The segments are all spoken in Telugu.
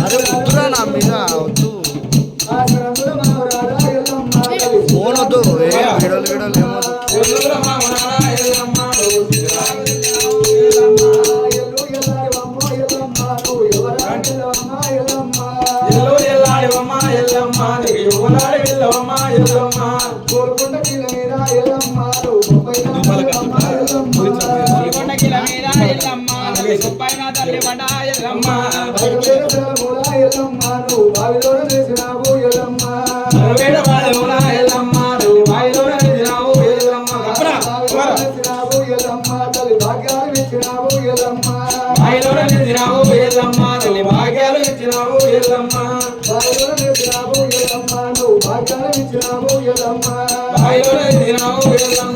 అరే వద్దురా నా మీద వద్దు. ఫోన్ వద్దు ఏ గిడలు గిడలు ఏమో. కోరుకుంట మీద ఎల్లమ్మ ముప్పైనా తల్లి వండాయలమ్మ నువ్వు బావిలోనే చేసినావు ఎల్లమ్మ వేడ బాధ Thank you.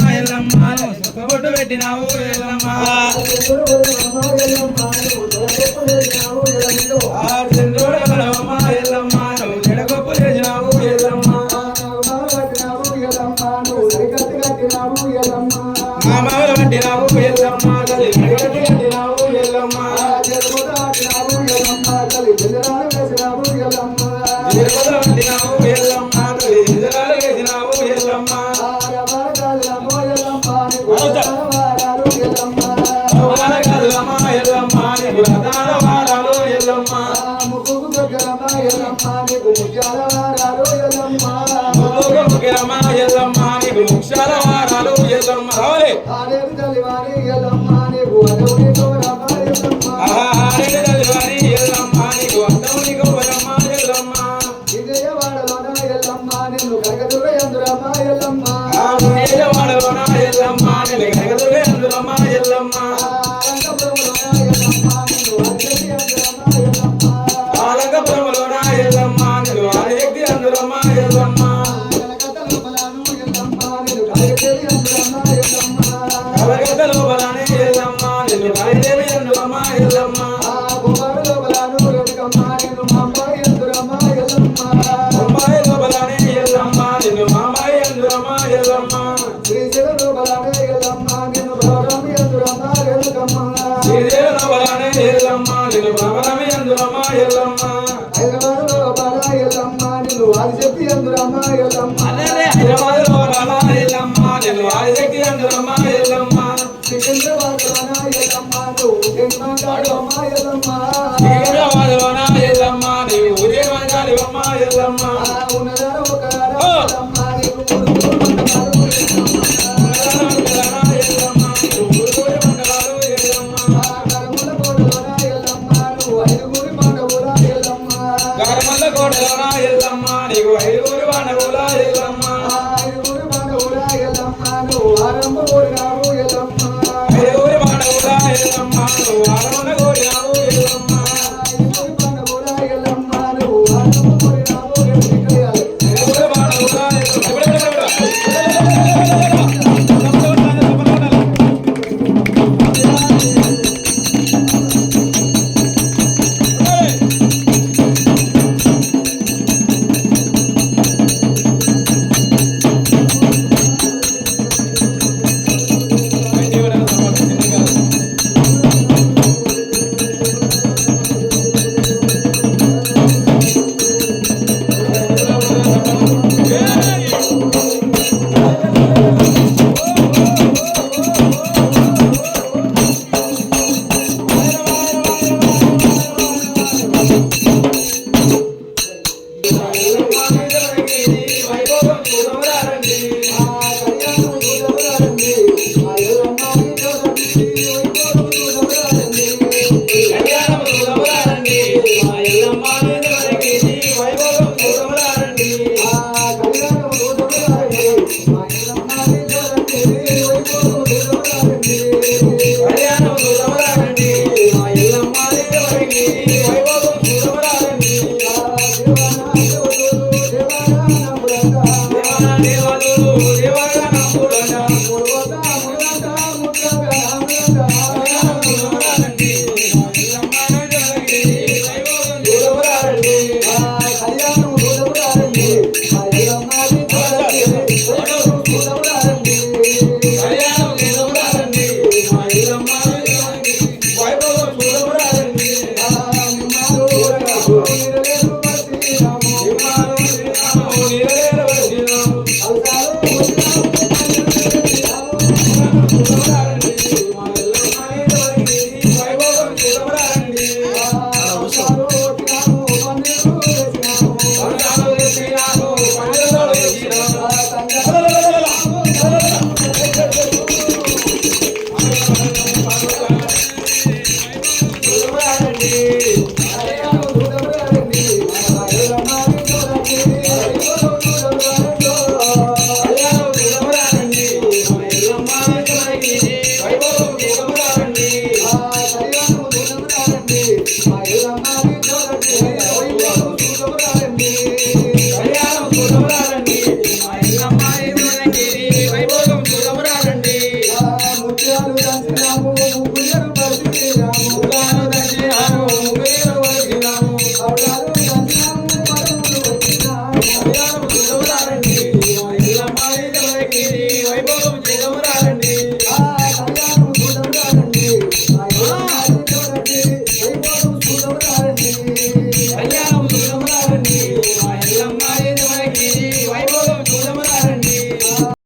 బొట్టు పెట్టినావు ఎల్లమ్మ కోడలనా ఎల్లమ్మ నీకు ఐదుగురు బంధువుల ఎల్లమ్మ. ఐదుగురు బంధువుల ఎల్లమ్మ నువ్వు ఆరంభ కోరినావు ఎల్లమ్మ. ఐదుగురు బంధువుల నువ్వు ఆరంభ